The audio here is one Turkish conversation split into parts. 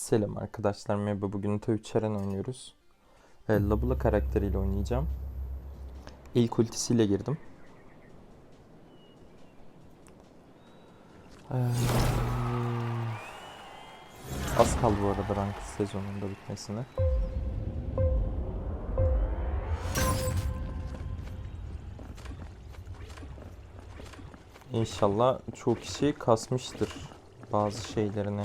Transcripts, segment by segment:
Selam arkadaşlar merhaba bugün Tabii Çaren oynuyoruz. E, Labula karakteriyle oynayacağım. İlk ultisiyle girdim. Ee, az kaldı bu arada rank sezonunda bitmesine. İnşallah çok kişi kasmıştır bazı şeylerini.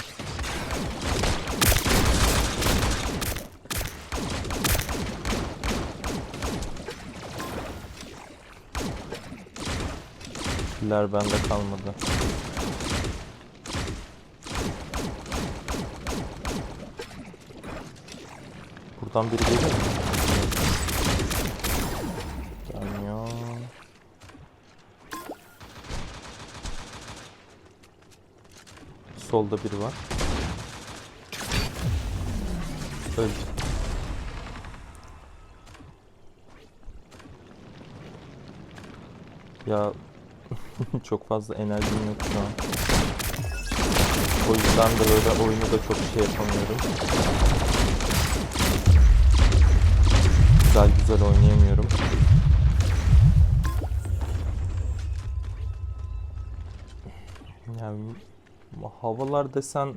Killer bende kalmadı. Buradan biri gelir mi? Gelmiyor. Solda biri var. Öldü. Ya çok fazla enerjim yok şu an. O yüzden de böyle oyunu da çok şey yapamıyorum. Güzel güzel oynayamıyorum. Yani havalar desen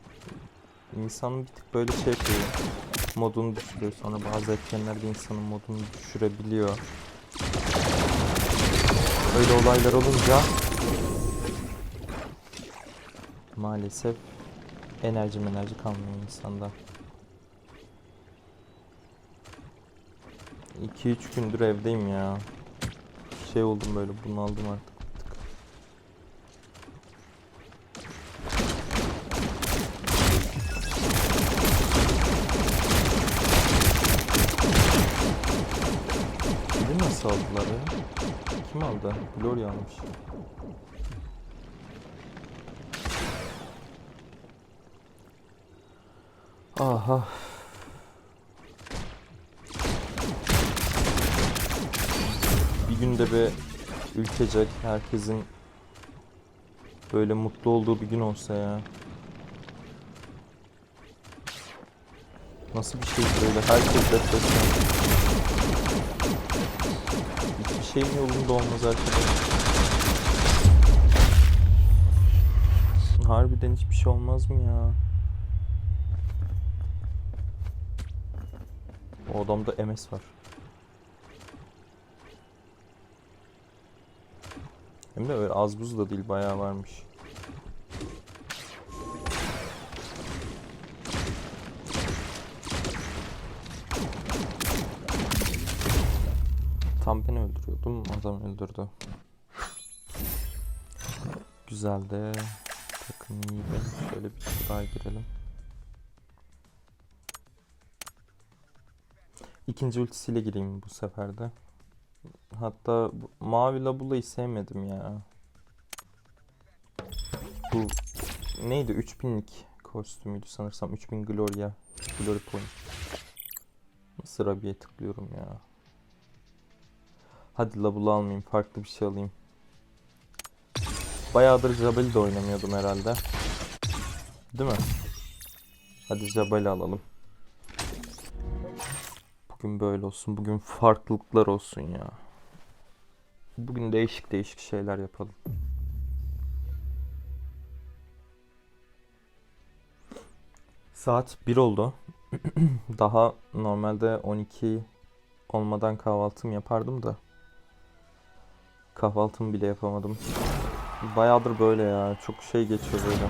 insanın bir tık böyle şey yapıyor. Modunu düşürüyor. Sonra bazı etkenler de insanın modunu düşürebiliyor. Öyle olaylar olunca maalesef enerji enerji kalmıyor insanda. 2-3 gündür evdeyim ya. Şey oldum böyle bunaldım artık. bir tık. Biri nasıl aldılar ya? Kim aldı? Gloria almış. Aha. Bir günde bir ülkecek herkesin böyle mutlu olduğu bir gün olsa ya. Nasıl bir şey böyle herkes depresyon. Hiçbir şeyin yolunda olmaz arkadaşlar. Harbiden hiçbir şey olmaz mı ya? O adamda MS var. Hem de öyle az buz da değil bayağı varmış. Tam beni öldürüyordum adam öldürdü. Güzeldi. Takım iyiydi. Şöyle bir daha girelim. İkinci ultisiyle gireyim bu sefer de. Hatta mavi labula'yı sevmedim ya. Bu neydi? 3000'lik kostümüydü sanırsam. 3000 Gloria. Glory Point. Nasıl Rabia'ya tıklıyorum ya. Hadi labula almayayım. Farklı bir şey alayım. Bayağıdır Jabali de oynamıyordum herhalde. Değil mi? Hadi Jabali alalım. Bugün böyle olsun. Bugün farklılıklar olsun ya. Bugün değişik değişik şeyler yapalım. Saat 1 oldu. Daha normalde 12 olmadan kahvaltımı yapardım da. Kahvaltımı bile yapamadım. Bayağıdır böyle ya. Çok şey geçiyor böyle.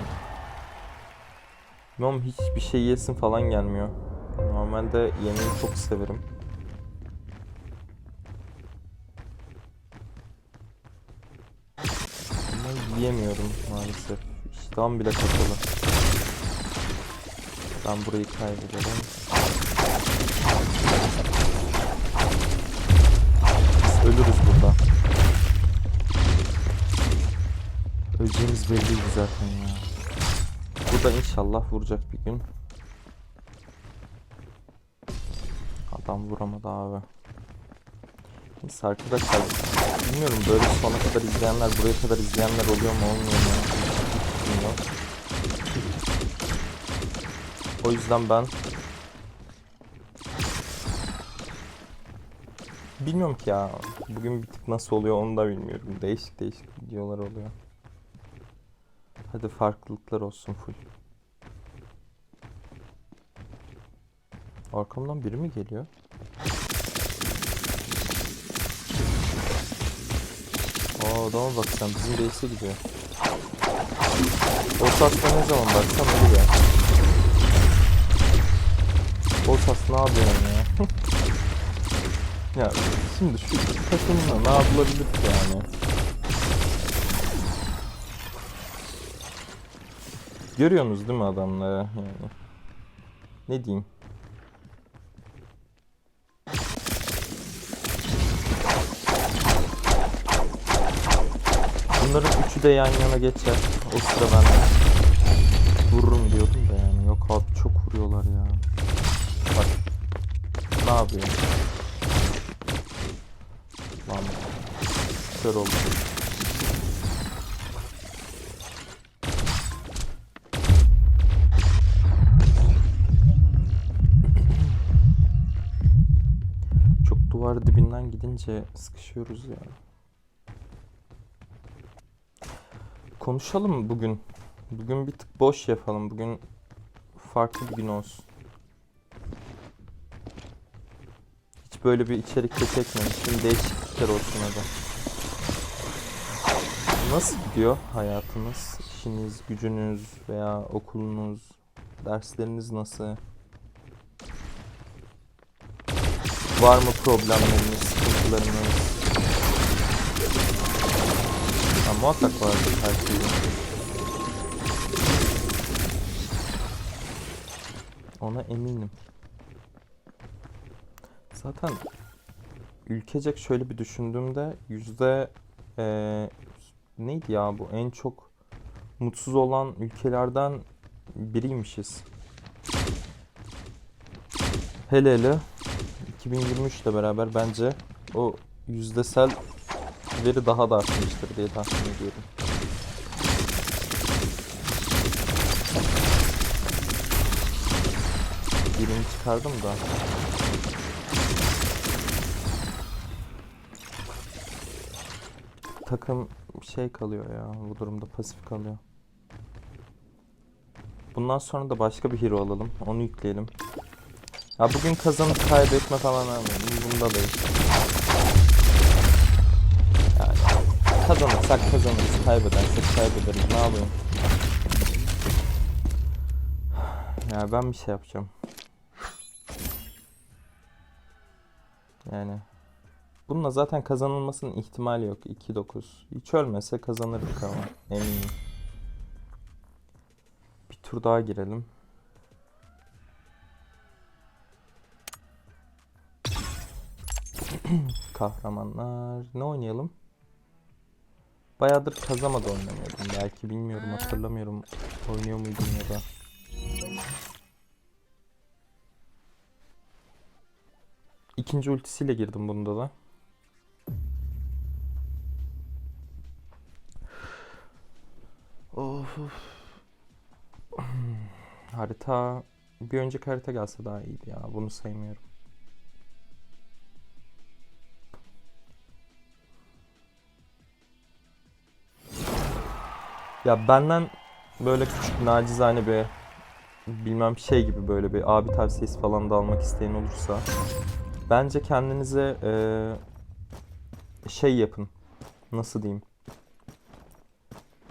Bilmiyorum hiçbir şey yesin falan gelmiyor. Normalde yemeği çok severim. Ama yiyemiyorum maalesef. İştahım bile kapalı. Ben burayı kaybederim. Biz ölürüz burada. Öleceğimiz belliydi zaten ya. Bu da inşallah vuracak bir gün. Adam vuramadı abi. Neyse arkadaşlar bilmiyorum böyle sona kadar izleyenler buraya kadar izleyenler oluyor mu olmuyor mu? Bilmiyorum. O yüzden ben Bilmiyorum ki ya. Bugün bir tık nasıl oluyor onu da bilmiyorum. Değişik değişik videolar oluyor. Hadi farklılıklar olsun full. Arkamdan biri mi geliyor? Aa adama bak sen bizim base'e gidiyor. O sasla ne zaman baksam ölü ya. O sas ne yapıyorsun ya? ya şimdi şu takımla ne yapılabilir yani? Görüyorsunuz değil mi adamları yani? Ne diyeyim? Üçü de yan yana geçer. O sıra ben vururum diyordum da yani. Yok abi çok vuruyorlar ya. Bak. Ne yapıyor? Lan. Kör oldu. Çok duvar dibinden gidince sıkışıyoruz ya. Konuşalım bugün. Bugün bir tık boş yapalım. Bugün farklı bir gün olsun. Hiç böyle bir içerik de çekmemiştim. Değişiklikler olsun hadi. Nasıl gidiyor hayatınız? İşiniz, gücünüz veya okulunuz, dersleriniz nasıl? Var mı problemleriniz, sıkıntılarınız? Ha, muhakkak vardır her şeyin. Ona eminim. Zaten ülkecek şöyle bir düşündüğümde yüzde eee, neydi ya bu en çok mutsuz olan ülkelerden biriymişiz. Hele hele 2023 ile beraber bence o yüzdesel veri daha da artmıştır diye tahmin ediyorum. Birini çıkardım da. Takım şey kalıyor ya bu durumda pasif kalıyor. Bundan sonra da başka bir hero alalım. Onu yükleyelim. Ya bugün kazanıp kaybetme falan almayalım. Bunda değil. Kazanırsak kazanırız, kaybedersek kaybederiz. Ne yapayım? Ya ben bir şey yapacağım. Yani bununla zaten kazanılmasının ihtimali yok. 2-9. Hiç ölmese kazanırdık ama eminim. Bir tur daha girelim. Kahramanlar. Ne oynayalım? Bayağıdır kazamada oynamıyordum. Belki bilmiyorum hatırlamıyorum. Oynuyor muydum ya da. İkinci ultisiyle girdim bunda da. Of, of. Harita bir önceki harita gelse daha iyiydi ya. Bunu saymıyorum. Ya benden böyle küçük nacizane bir bilmem şey gibi böyle bir abi tavsiyesi falan da almak isteyen olursa bence kendinize eee, şey yapın. Nasıl diyeyim?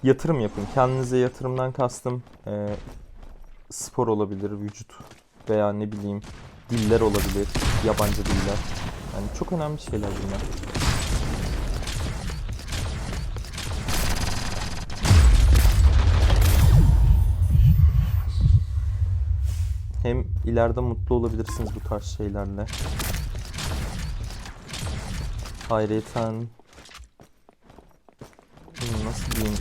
Yatırım yapın. Kendinize yatırımdan kastım eee, spor olabilir, vücut veya ne bileyim diller olabilir, yabancı diller. Yani çok önemli şeyler bunlar. Hem ileride mutlu olabilirsiniz bu tarz şeylerle. Ayrıyeten hmm, nasıl diyeyim?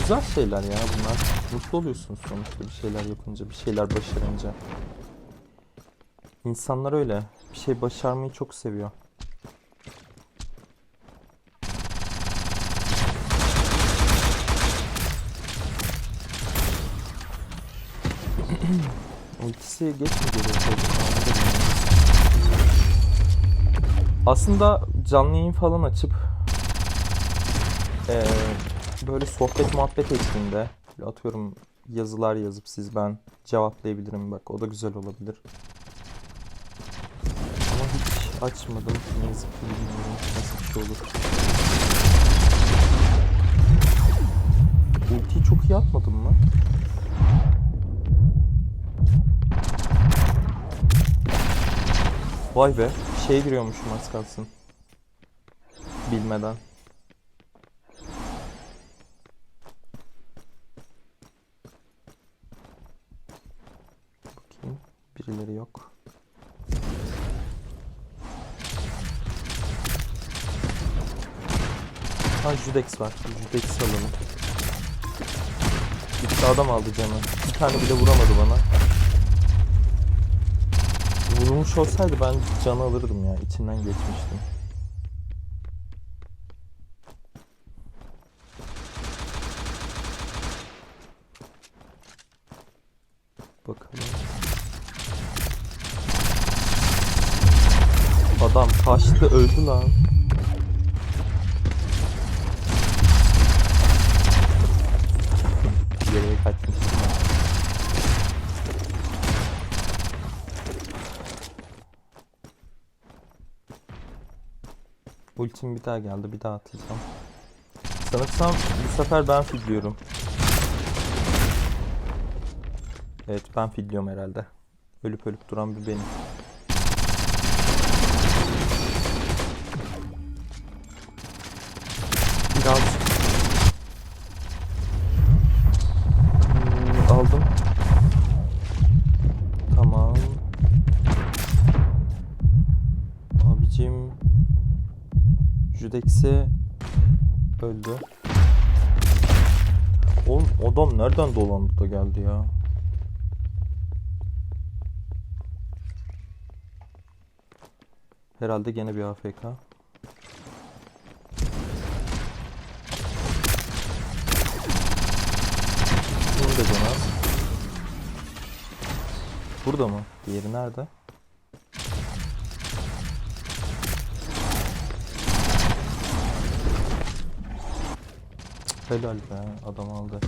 Güzel şeyler ya bunlar. Mutlu oluyorsunuz sonuçta bir şeyler yapınca, bir şeyler başarınca. İnsanlar öyle. Bir şey başarmayı çok seviyor. Ultisi geç mi geliyor? bilmiyorum. Aslında canlı yayın falan açıp eee, böyle sohbet muhabbet eşliğinde böyle atıyorum yazılar yazıp siz ben cevaplayabilirim bak o da güzel olabilir. Ama hiç açmadım. Ne yazık ki bilmiyorum nasıl bir şey olur. Ultiyi çok iyi atmadım mı? Vay be. Şey giriyormuşum az kalsın. Bilmeden. Bakayım. Birileri yok. Ha Judex var. Judex alalım. Gitti adam aldı canı. Bir tane bile vuramadı bana. Vurmuş olsaydı ben canı alırdım ya. İçinden geçmiştim. Bakalım. Adam kaçtı öldü lan. Ultim bir daha geldi. Bir daha atacağım. Sanırsam bu sefer ben fidliyorum. Evet ben fidliyorum herhalde. Ölüp ölüp duran bir benim. Nereden dolandı da geldi ya? Herhalde gene bir AFK. Bunu da canı az. Burada mı? Diğeri nerede? Helal be adam aldı.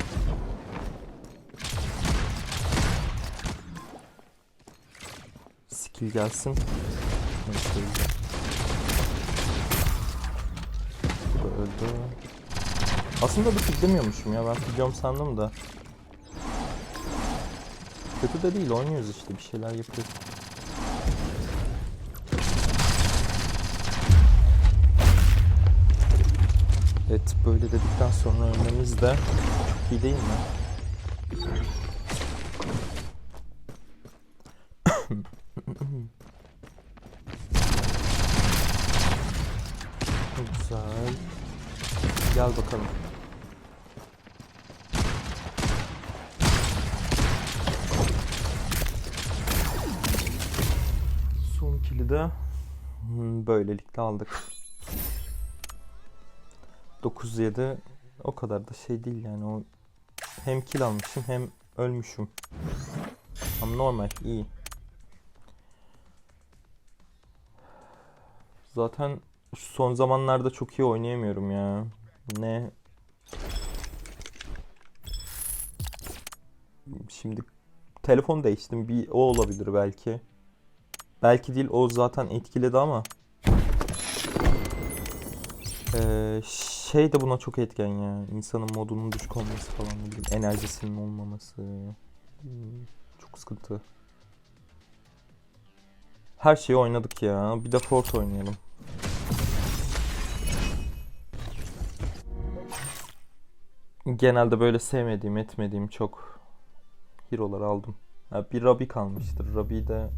Skill gelsin. Bu öldü. Aslında bir fidlemiyormuşum ya ben fidliyorum sandım da. Kötü de değil oynuyoruz işte bir şeyler yapıyoruz. Evet böyle dedikten sonra ölmemiz de çok iyi değil mi? Güzel. Gel bakalım. Son kili de hmm, böylelikle aldık. 9-7 o kadar da şey değil yani o hem kill almışım hem ölmüşüm. Ama normal iyi. Zaten son zamanlarda çok iyi oynayamıyorum ya. Ne Şimdi telefon değiştim. Bir o olabilir belki. Belki değil o zaten etkiledi ama. Ee, şey de buna çok etken ya. İnsanın modunun düşük olması falan enerjisinin olmaması. Hmm, Çok sıkıntı. Her şeyi oynadık ya. Bir de Fort oynayalım. Genelde böyle sevmediğim, etmediğim çok hero'lar aldım. Ha, bir Rabi kalmıştır. Rabi de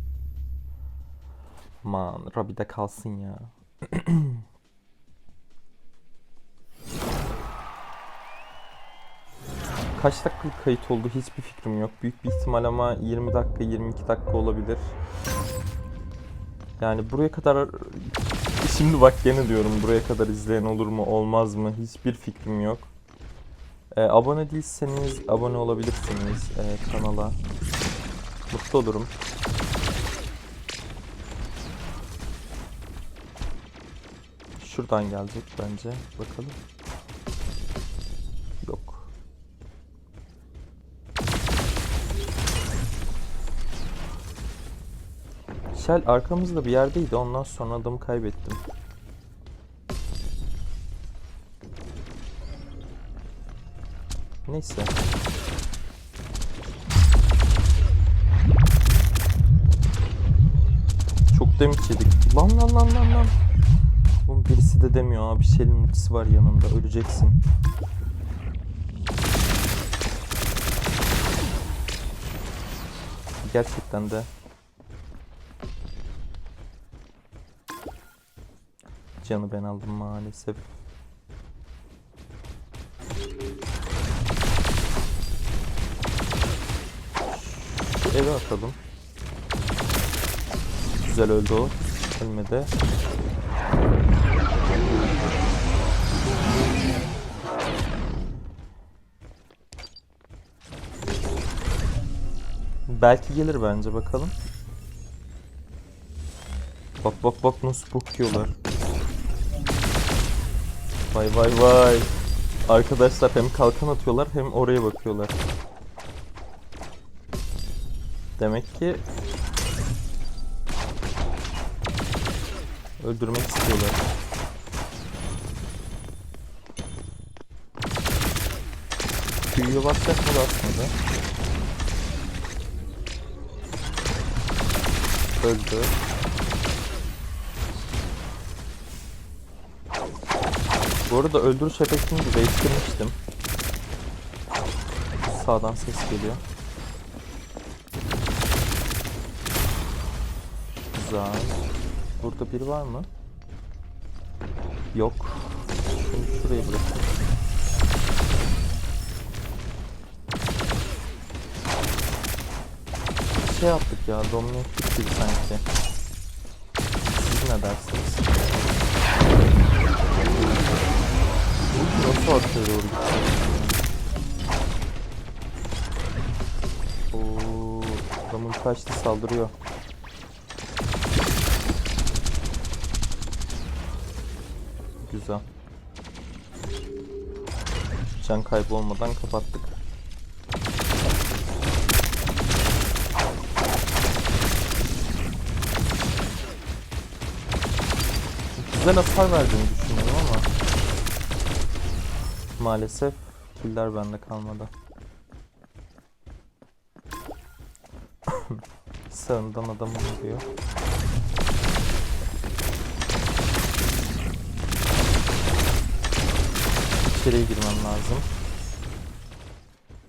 Man, Rabi de kalsın ya. Kaç dakikalık kayıt oldu hiçbir fikrim yok. Büyük bir ihtimal ama 20 dakika 22 dakika olabilir. Yani buraya kadar şimdi bak gene diyorum buraya kadar izleyen olur mu olmaz mı hiçbir fikrim yok. Ee, abone değilseniz abone olabilirsiniz e, kanala. Mutlu olurum. Şuradan gelecek bence. Bakalım. Yok. Shell arkamızda bir yerdeydi. Ondan sonra adamı kaybettim. Neyse. Çok damage yedik. Lan lan lan lan lan. Birisi de demiyor abi. Shell'in ultisi var yanında. Öleceksin. Gerçekten de. Canı ben aldım maalesef. Eve atalım. Güzel öldü o. Ölmedi. Belki gelir bence bakalım. Bak bak bak nasıl bakıyorlar. Vay vay vay. Arkadaşlar hem kalkan atıyorlar hem oraya bakıyorlar. Demek ki öldürmek istiyorlar. Büyüye basacak mı basmadı? Öldü. Bu arada öldürüş efektini de değiştirmiştim. Sağdan ses geliyor. Güzel. Burada biri var mı? Yok. Şunu şuraya bırakayım. Şey yaptık ya, dominatik gibi sanki. Siz ne dersiniz? Nasıl arkaya doğru? Oo, adamın kaçtı saldırıyor. Güzel. Can kaybı olmadan kapattık. Güzel hasar verdiğini düşünüyorum ama maalesef killer bende kalmadı. Sağından adam vuruyor. İçeriye girmem lazım.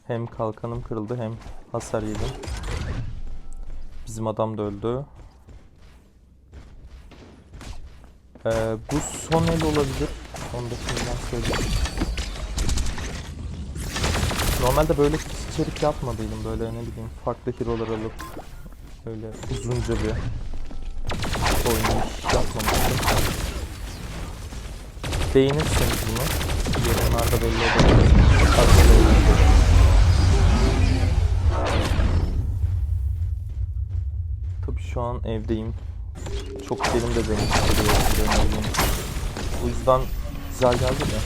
Hem kalkanım kırıldı hem hasar yedim. Bizim adam da öldü. Ee, bu son el olabilir. Onu da şimdiden söyleyeyim. Normalde böyle içerik yapmadıydım. Böyle ne bileyim farklı hero'lar alıp böyle uzunca bir oynayış yapmamıştım. Beğenirseniz bunu yorumlarda belli edebilirsiniz. Tabii şu an evdeyim. Çok derin de beni bileyim. O yüzden güzel geldi de.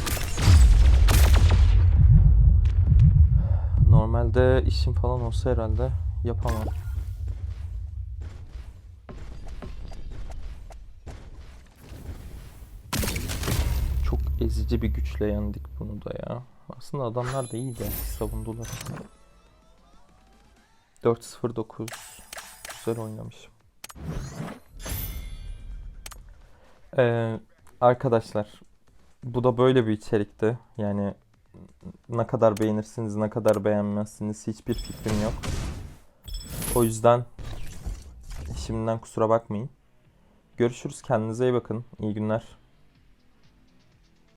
Normalde işim falan olsa herhalde yapamam. Çok ezici bir güçle yendik bunu da ya. Aslında adamlar da iyi de savundular. 4-0-9 Güzel oynamışım. Ee, arkadaşlar bu da böyle bir içerikti. Yani ne kadar beğenirsiniz, ne kadar beğenmezsiniz hiçbir fikrim yok. O yüzden şimdiden kusura bakmayın. Görüşürüz. Kendinize iyi bakın. İyi günler.